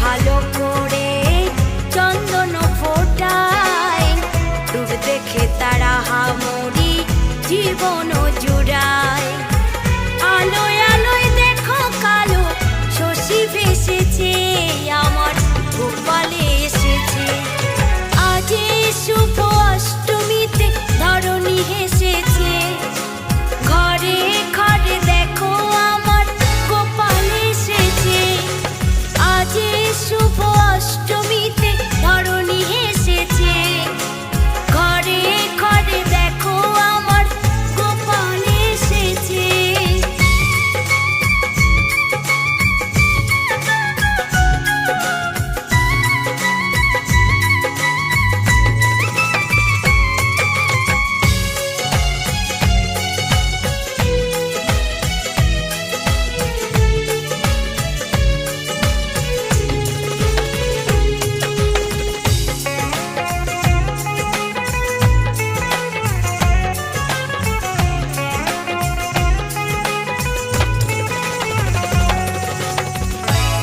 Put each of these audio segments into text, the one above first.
ভালো করে চন্দন ফোটায়। ডুব দেখে তারা হামরি জীবন জুড়ায়।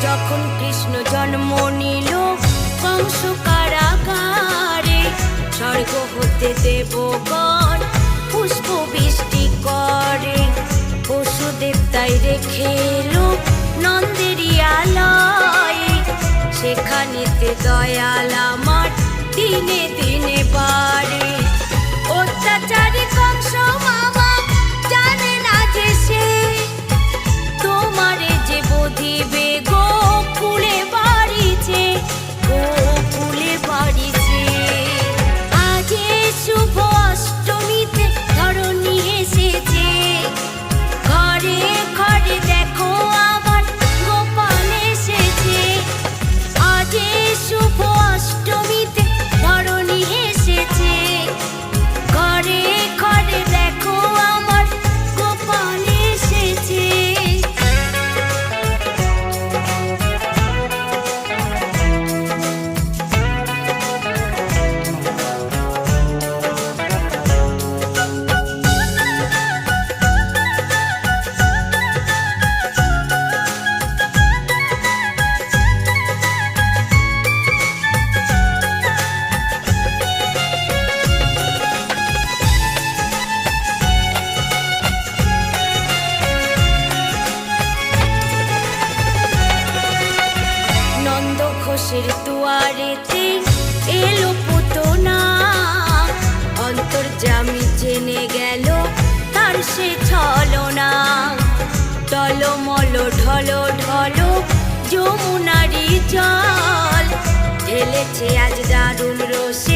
যখন কৃষ্ণ জন্ম নিল কংস কারাগারে স্বর্গ হতে দেবগণ পুষ্প বৃষ্টি করে। পশুদেব তাই রেখে এলো নন্দেরিয়ালয়ে সেখানেতে দয়ালামা টলমল ঢল ঢল যমুনারি জল ঢেলেছে আজ দারুণ রসে